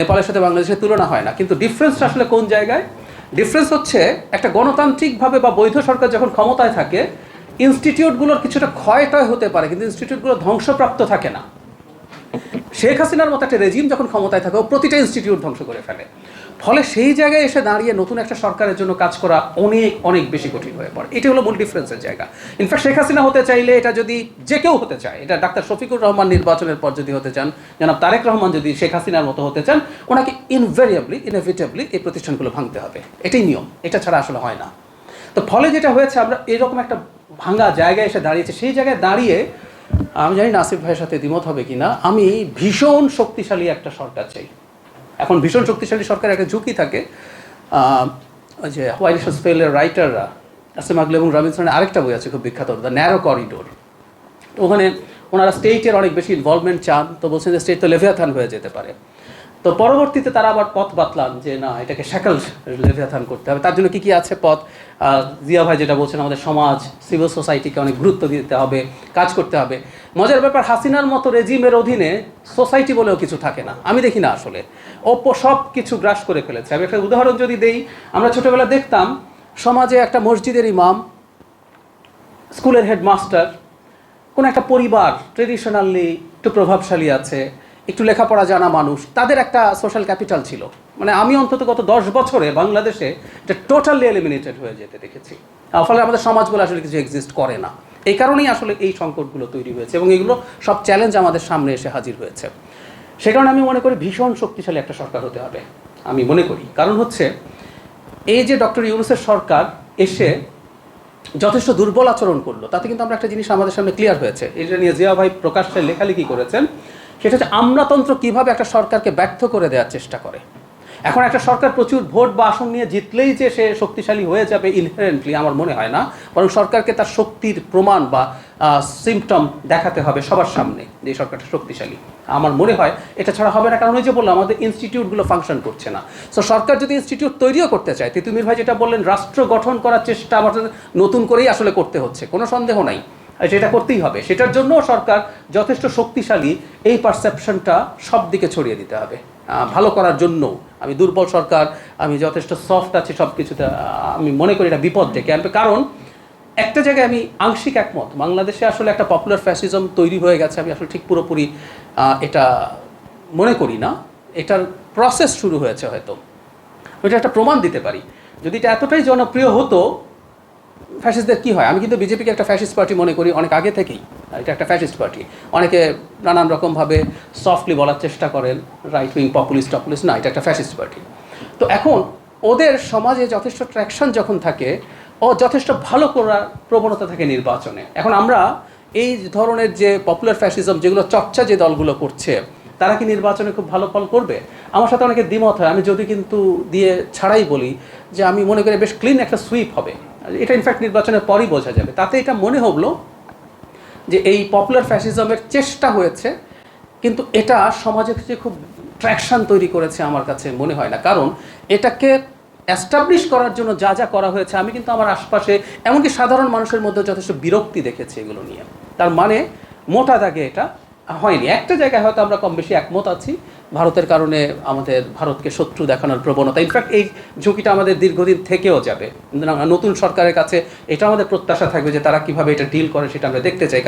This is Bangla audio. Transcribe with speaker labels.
Speaker 1: নেপালের সাথে বাংলাদেশের তুলনা হয় না। কিন্তু ডিফারেন্সটা আসলে কোন জায়গায়? ডিফারেন্স হচ্ছে একটা গণতান্ত্রিকভাবে বা বৈধ সরকার যখন ক্ষমতায় থাকে ইনস্টিটিউটগুলোর কিছুটা ক্ষয়টয় হতে পারে, কিন্তু ইনস্টিটিউটগুলো ধ্বংসপ্রাপ্ত থাকে না। শেখ হাসিনার মতো একটা রেজিম যখন ক্ষমতায় থাকে প্রতিটা ইনস্টিটিউট ধ্বংস করে ফেলে। ফলে সেই জায়গায় এসে দাঁড়িয়ে নতুন একটা সরকারের জন্য কাজ করা অনেক অনেক বেশি কঠিন হয়ে পড়ে। এটি হলো মূল ডিফারেন্সের জায়গা। ইনফ্যাক্ট শেখ হাসিনা হতে চাইলে এটা যদি যে কেউ হতে চায়, এটা ডাক্তার শফিকুর রহমান নির্বাচনের পর যদি হতে চান, জনাব তারেক রহমান যদি শেখ হাসিনার মতো হতে চান, ওনাকে ইনভেরিয়েবলি ইনএভিটেবলি এই প্রতিষ্ঠানগুলো ভাঙতে হবে। এটাই নিয়ম। এটা ছাড়া আসলে হয় না। তো ফলে যেটা হয়েছে, আমরা এরকম একটা ভাঙা জায়গায় এসে দাঁড়িয়েছে, সেই জায়গায় দাঁড়িয়ে আমি জানি নাসিফ ভাইয়ের সাথে দ্বিমত হবে কি না আমি ভীষণ শক্তিশালী একটা সরকার চাই। এখন ভীষণ শক্তিশালী সরকারের একটা ঝুঁকি থাকে। যে হোয়াইট ফেলের রাইটাররা আসিম আগলে এবং রবিনসনের আরেকটা বই আছে খুব বিখ্যাত দ্য ন্যারো করিডোর ওখানে ওনারা স্টেটের অনেক বেশি ইনভলভমেন্ট চান, তো বলছেন যে স্টেট তো লেভিয়াথান হয়ে যেতে পারে। তো পরবর্তীতে তারা আবার পথ বাতলান যে না, এটাকে শ্যাকল লেভিয়াথান করতে হবে। তার জন্য কী কী আছে পথ? জিয়া ভাই যেটা বলছেন, আমাদের সমাজ, সিভিল সোসাইটিকে অনেক গুরুত্ব দিতে হবে, কাজ করতে হবে। মজার ব্যাপার, হাসিনার মতো রেজিমের অধীনে সোসাইটি বলেও কিছু থাকে না। আমি দেখি না আসলে। ও সব কিছু গ্রাস করে ফেলেছে। আমি একটা উদাহরণ যদি দেই, আমরা ছোটবেলা দেখতাম, সমাজে একটা মসজিদের ইমাম, স্কুলের হেডমাস্টার, কোনো একটা পরিবার ট্রেডিশনালি একটু প্রভাবশালী আছে একটু লেখাপড়া জানা মানুষ, তাদের একটা সোশ্যাল ক্যাপিটাল ছিল। মানে আমি অন্তত গত দশ বছরে বাংলাদেশে এটা টোটালি এলিমিনেটেড হয়ে যেতে দেখেছি। ফলে আমাদের সমাজগুলো আসলে কিছু এক্সিস্ট করে না। এই কারণেই আসলে এই সংকটগুলো তৈরি হয়েছে এবং এগুলো সব চ্যালেঞ্জ আমাদের সামনে এসে হাজির হয়েছে। সে কারণে আমি মনে করি ভীষণ শক্তিশালী একটা সরকার হতে হবে, আমি মনে করি। কারণ হচ্ছে, এই যে ডক্টর ইউনুসের সরকার এসে যথেষ্ট দুর্বল আচরণ করল, তাতে কিন্তু আমরা একটা জিনিস আমাদের সামনে ক্লিয়ার হয়েছে। এটা নিয়ে জিয়া ভাই প্রকাশ্যে লেখালেখি করেছেন। সেটা হচ্ছে আমলাতন্ত্র কীভাবে একটা সরকারকে ব্যর্থ করে দেওয়ার চেষ্টা করে। এখন একটা সরকার প্রচুর ভোট বা আসন নিয়ে জিতলেই যে সে শক্তিশালী হয়ে যাবে ইনহেরেন্টলি আমার মনে হয় না। বরং সরকারকে তার শক্তির প্রমাণ বা সিমটম দেখাতে হবে সবার সামনে যে সরকারটা শক্তিশালী। আমার মনে হয় এটা ছাড়া হবে না। কারণ ওই যে বললাম, আমাদের ইনস্টিটিউটগুলো ফাংশন করছে না। সো সরকার যদি ইনস্টিটিউট তৈরিও করতে চায়, তিতুমির ভাই যেটা বললেন, রাষ্ট্র গঠন করার চেষ্টা আমাদের নতুন করেই আসলে করতে হচ্ছে, কোনো সন্দেহ নাই। সেটা করতেই হবে। সেটার জন্য সরকার যথেষ্ট শক্তিশালী এই পারসেপশনটা সব দিকে ছড়িয়ে দিতে হবে। ভালো করার জন্য। আমি দুর্বল সরকার, আমি যথেষ্ট সফট আছি সব কিছুতে আমি মনে করি এটা বিপদ ডেকে আনবে। কারণ একটা জায়গায় আমি আংশিক একমত, বাংলাদেশে আসলে একটা পপুলার ফ্যাসিজম তৈরি হয়ে গেছে, আমি আসলে ঠিক পুরোপুরি এটা মনে করি না। এটার প্রসেস শুরু হয়েছে হয়তো। ওইটা একটা প্রমাণ দিতে পারি। যদি এটা এতটাই জনপ্রিয় হতো ফ্যাসিস্টদের কী হয়? আমি কিন্তু বিজেপিকে একটা ফ্যাসিস্ট পার্টি মনে করি অনেক আগে থেকেই। এটা একটা ফ্যাসিস্ট পার্টি অনেকে নানান রকমভাবে সফটলি বলার চেষ্টা করেন রাইট উইং পপুলিস্ট টপুলিস্ট না, এটা একটা ফ্যাসিস্ট পার্টি তো এখন ওদের সমাজে যথেষ্ট ট্র্যাকশন যখন থাকে, ও যথেষ্ট ভালো করার প্রবণতা থাকে নির্বাচনে। এখন আমরা এই ধরনের যে পপুলার ফ্যাসিজম যেগুলো চর্চা যে দলগুলো করছে, তারা কি নির্বাচনে খুব ভালো ফল করবে? আমার সাথে অনেকে দ্বিমত হয়। আমি যদি কিন্তু দিয়ে ছাড়াই বলি যে আমি মনে করি বেশ ক্লিন একটা সুইপ হবে। এটা ইনফ্যাক্ট নির্বাচনের পরই বোঝা যাবে। তাতে এটা মনে হলো যে এই পপুলার ফ্যাসিজমের চেষ্টা হয়েছে, কিন্তু এটা সমাজে থেকে খুব ট্র্যাকশন তৈরি করেছে আমার কাছে মনে হয় না। কারণ এটাকে অ্যাস্টাবলিশ করার জন্য যা যা করা হয়েছে, আমি কিন্তু আমার আশপাশে এমনকি সাধারণ মানুষের মধ্যে যথেষ্ট বিরক্তি দেখেছি এগুলো নিয়ে। তার মানে মোটা দাগে এটা হয়নি। একটা জায়গায় হয়তো আমরা কম বেশি একমত আছি, ভারতের কারণে আমাদের ভারতকে শত্রু দেখানোর প্রবণতা। ইনফ্যাক্ট এই ঝুঁকিটা আমাদের দীর্ঘদিন থেকেও যাবে। নতুন সরকারের কাছে এটা আমাদের প্রত্যাশা থাকবে যে তারা কীভাবে এটা ডিল করে সেটা আমরা দেখতে চাই।